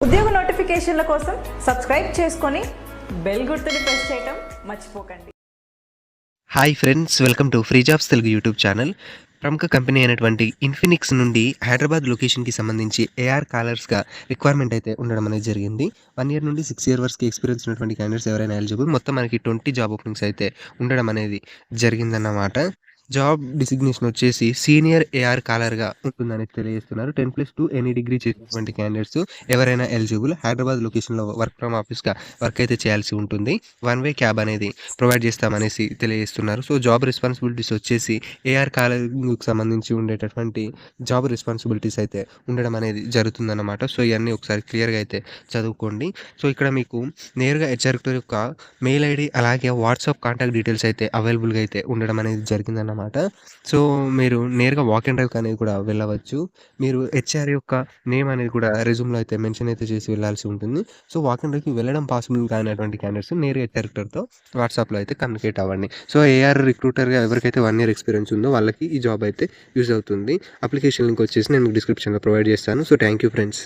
ఉద్యోగ నోటిఫికేషన్ల కోసం సబ్స్క్రైబ్ చేసుకొని బెల్ గుర్తుని ప్రెస్ చేయటం మర్చిపోకండి. Hi friends welcome to free jobs Telugu YouTube channel ప్రముఖ కంపెనీ అయినటువంటి ఇన్ఫినిక్స్ నుండి హైదరాబాద్ లొకేషన్కి సంబంధించి ఏఆర్ కాలర్స్గా రిక్వైర్మెంట్ అయితే ఉండడం అనేది జరిగింది. వన్ ఇయర్ నుండి సిక్స్ ఇయర్ వరకు ఎక్స్పీరియన్స్ ఉన్నటువంటి క్యాండిడేట్స్ ఎవరైనా ఎలిజిబుల్ మొత్తం మనకి ట్వంటీ జాబ్ ఓపెనింగ్స్ అయితే ఉండడం అనేది జరిగిందన్నమాట. జాబ్ డిసిగ్నేషన్ వచ్చేసి సీనియర్ ఏఆర్ కాలర్గా ఉంటుందని తెలియజేస్తున్నారు. Ten plus two any degree చేసినటువంటి క్యాండిడేట్స్ ఎవరైనా ఎలిజిబుల్ హైదరాబాద్ లొకేషన్లో వర్క్ ఫ్రమ్ ఆఫీస్గా వర్క్ అయితే చేయాల్సి ఉంటుంది. వన్ వే క్యాబ్ అనేది ప్రొవైడ్ చేస్తామనేసి తెలియజేస్తున్నారు. సో జాబ్ రెస్పాన్సిబిలిటీస్ వచ్చేసి ఏఆర్ కాలర్కి సంబంధించి ఉండేటటువంటి జాబ్ రెస్పాన్సిబిలిటీస్ అయితే ఉండడం అనేది జరుగుతుందన్నమాట. సో ఇవన్నీ ఒకసారి క్లియర్గా అయితే చదువుకోండి. సో ఇక్కడ మీకు నేరుగా హెచ్ఆర్ యొక్క మెయిల్ ఐడి అలాగే వాట్సాప్ కాంటాక్ట్ డీటెయిల్స్ అయితే అవైలబుల్గా అయితే ఉండడం అనేది జరిగిందన్నమాట. సో మీరు నేరుగా వాక్ అండ్ డ్రైవ్ అనేది కూడా వెళ్ళవచ్చు. మీరు హెచ్ఆర్ యొక్క నేమ్ అనేది కూడా రెజ్యూమ్లో అయితే మెన్షన్ అయితే చేసి వెళ్ళాల్సి ఉంటుంది. సో వాక్ అండ్ డ్రైవ్కి వెళ్ళడం పాసిబుల్ కానటువంటి క్యాండిడేట్స్ నేరుగా హెచ్ఆర్తో వాట్సాప్లో అయితే కమ్యూనికేట్ అవ్వండి. సో ఏఆర్ రిక్రూటర్గా ఎవరికైతే వన్ ఇయర్ ఎక్స్పీరియన్స్ ఉందో వాళ్ళకి ఈ జాబ్ అయితే యూజ్ అవుతుంది. అప్లికేషన్ లింక్ వచ్చేసి నేను డిస్క్రిప్షన్లో ప్రొవైడ్ చేస్తాను. So thank you friends